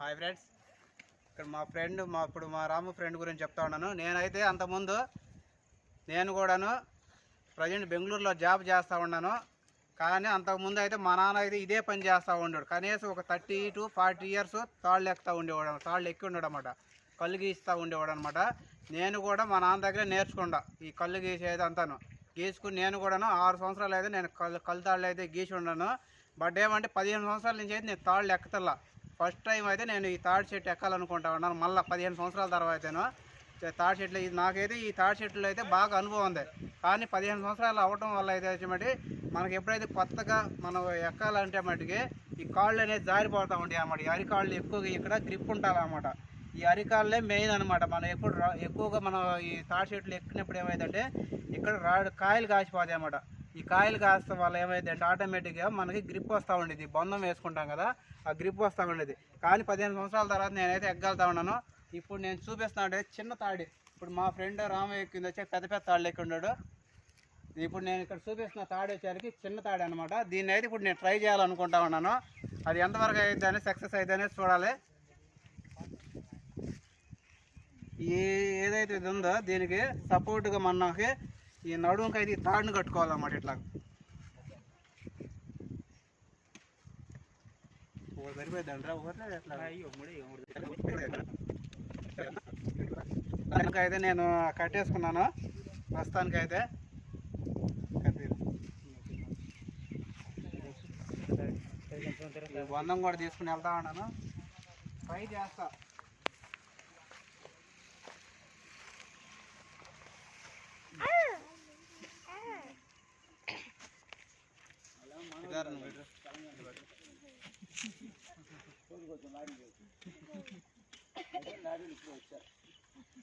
Hi friends. ఇక్కడ మా friend మా ఇప్పుడు మా రాము ఫ్రెండ్ గురించి చెప్తా ఉన్నాను. నేనైతే అంతకుముందు నేను కూడాను ప్రజెంట్ బెంగళూరులో జాబ్ చేస్తూ ఉన్నాను. కానీ అంతకుముందు అయితే మా నాన్న అయితే ఇదే పని చేస్తూ ఉండేవాడు. కనీసం ఒక థర్టీ టు ఫార్టీ ఇయర్స్ తాళ్ళు ఎక్కుతూ ఉండేవాడు తాళ్ళు ఎక్కి ఉండడం అనమాట కళ్ళు గీస్తూ ఉండేవాడు అనమాట నేను కూడా మా నాన్న దగ్గర నేర్చుకున్నా ఈ కళ్ళు గీసేది అంతాను. గీసుకుని నేను కూడాను ఆరు సంవత్సరాలు అయితే నేను కళ్ళు కళ్ళు తాళ్ళు అయితే గీసి ఉన్నాను. బట్ ఏమంటే పదిహేను సంవత్సరాల నుంచి అయితే నేను తాళ్ళు ఎక్కతల్లా. ఫస్ట్ టైం అయితే నేను ఈ తాడి చెట్టు ఎక్కాలనుకుంటా ఉన్నాను. మళ్ళీ పదిహేను సంవత్సరాల తర్వాతను. తాడి చెట్లు ఇది నాకైతే ఈ తాడి చెట్లు అయితే బాగా అనుభవం ఉంది. కానీ పదిహేను సంవత్సరాలు అవ్వటం వల్ల అయితే వచ్చి మనకి ఎప్పుడైతే కొత్తగా మనం ఎక్కాలంటే మటుకి ఈ కాళ్ళు అనేది జారిపోతూ ఉంటాయి అన్నమాట. ఈ అరికాళ్ళు ఎక్కువగా ఇక్కడ గ్రిప్ ఉండాలి ఈ అరికాళ్ళే మెయిన్ అనమాట మనం ఎప్పుడు ఎక్కువగా మనం ఈ తాడి చెట్లు ఎక్కినప్పుడు ఏమైందంటే ఇక్కడ రాడు కాయలు కాసిపోతాయి అన్నమాట. ఈ కాయలు కాస్త వల్ల ఏమైందంటే ఆటోమేటిక్గా మనకి గ్రిప్ వస్తూ ఉండేది. బంధం వేసుకుంటాం కదా ఆ గ్రిప్ వస్తూ ఉండేది. కానీ పదిహేను సంవత్సరాల తర్వాత నేనైతే ఎగ్గలుతా ఉన్నాను. ఇప్పుడు నేను చూపిస్తున్నా అంటే చిన్న తాడి. ఇప్పుడు మా ఫ్రెండ్ రామయ్య కింద వచ్చి పెద్ద పెద్ద తాళ్ళు ఎక్కి ఇప్పుడు నేను ఇక్కడ చూపిస్తున్న తాడు వచ్చేసరికి చిన్న తాడు అనమాట దీన్ని అయితే ఇప్పుడు నేను ట్రై చేయాలనుకుంటా ఉన్నాను. అది ఎంతవరకు అయితే సక్సెస్ అయితే అనేది చూడాలి. ఈ ఏదైతే ఇది ఉందో దీనికి సపోర్ట్గా మనకి ఈ నడుముకి అయితే తాడును కట్టుకోవాలన్నమాట ఇట్లా. ఒకటి సరిపోద్దంటారా ఒకటి దానికైతే నేను కట్టేసుకున్నాను. ప్రస్తుతానికైతే బంధం కూడా తీసుకుని వెళ్తా ఉన్నాను. ట్రై చేస్తా.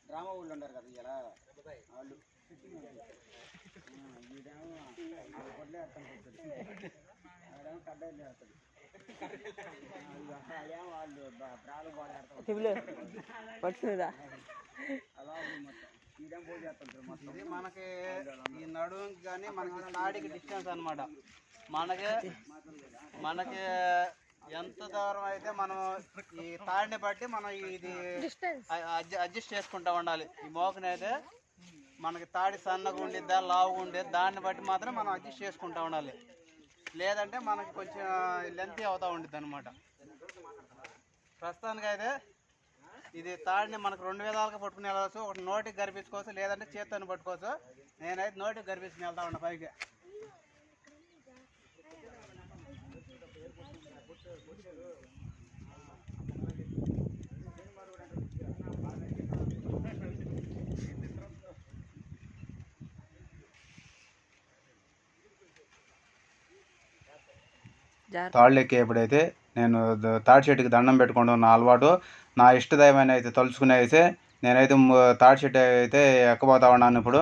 డ్రామా ఊళ్ళు ఉంటారు కదా ఇలా వాళ్ళు. వీడేమో కొట్లే ఆడేమో కడ్డాయిలు అదేమో వాళ్ళు అలా ఉంది మొత్తం చేస్తుంటారు మొత్తం ఇది మనకి ఈ నడుముకి కానీ మనకి తాడికి డిస్టెన్స్ అన్నమాట. మనకి మనకి ఎంత దూరం అయితే మనం ఈ తాడిని బట్టి మనం ఇది అడ్జ- అడ్జస్ట్ చేసుకుంటా ఉండాలి. ఈ మోకని అయితే మనకి తాడి సన్నగా ఉండిద్దా లావుగా ఉండేది దాన్ని బట్టి మాత్రం మనం అడ్జస్ట్ చేసుకుంటా ఉండాలి. లేదంటే మనకి కొంచెం లెంతీ అవుతా ఉండిద్ది అనమాట ప్రస్తుతానికి అయితే ఇది తాడిని మనకు రెండు విధాలుగా పట్టుకుని వెళ్ళవచ్చు. ఒకటి నోటికి గరిపించుకోవచ్చు లేదంటే చేత్తోని పట్టుకోవచ్చు. నేనైతే నోటికి గరిపించుకుని వెళ్తా ఉన్నా పైకి. తాళ్ళు ఎక్కేప్పుడైతే నేను తాడి చెట్టుకి దండం పెట్టుకోవడం నా అలవాటు నా ఇష్టదైవమైన అయితే తలుచుకునే అయితే నేనైతే తాడి చెట్టు అయితే ఎక్కబోతా ఉన్నాను ఇప్పుడు.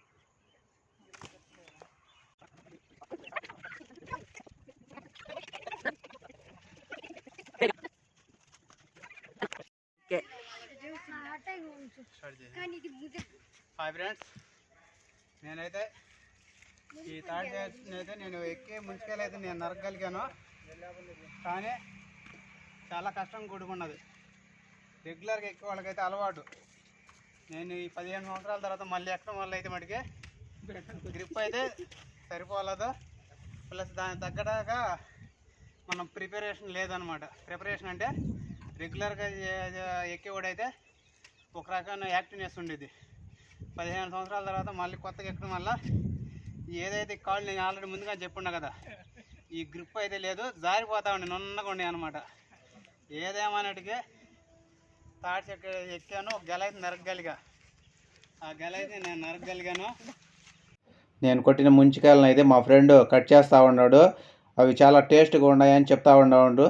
Hi friends. నేనైతే ఈ తాడి చెట్టుని అయితే నేను ఎక్కి ముంచుకెళ్ళైతే నేను నరకగలిగాను. కానీ చాలా కష్టం కూడుకున్నది రెగ్యులర్గా ఎక్కే వాళ్ళకైతే అలవాటు. నేను ఈ పదిహేను సంవత్సరాల తర్వాత మళ్ళీ ఎక్కడం వల్ల అయితే మటుకి గ్రిప్ అయితే సరిపోలేదు. ప్లస్ దాని తగ్గడాక మనం ప్రిపరేషన్ లేదనమాట ప్రిపరేషన్ అంటే రెగ్యులర్గా ఎక్కేవాడైతే ఒక రకమైన యాక్టివ్నెస్ ఉండేది. పదిహేను సంవత్సరాల తర్వాత మళ్ళీ కొత్తగా ఎక్కడం వల్ల ఏదైతే కాళ్ళు నేను ఆల్రెడీ ముందుగా చెప్పున్నా కదా ఈ గ్రిప్ అయితే లేదు జారిపోతా ఉండే నున్నగా ఉండే అనమాట ఏదేమన్నట్టుగా తాట్స్ చెట్టు ఎక్కాను ఒక గెల అయితే నరకగలిగా. ఆ గెల అయితే నేను నరకగలిగాను. నేను కొట్టిన ముంచికాయలను అయితే మా ఫ్రెండ్ కట్ చేస్తూ ఉన్నాడు. అవి చాలా టేస్ట్గా ఉన్నాయని చెప్తా ఉన్నాడు.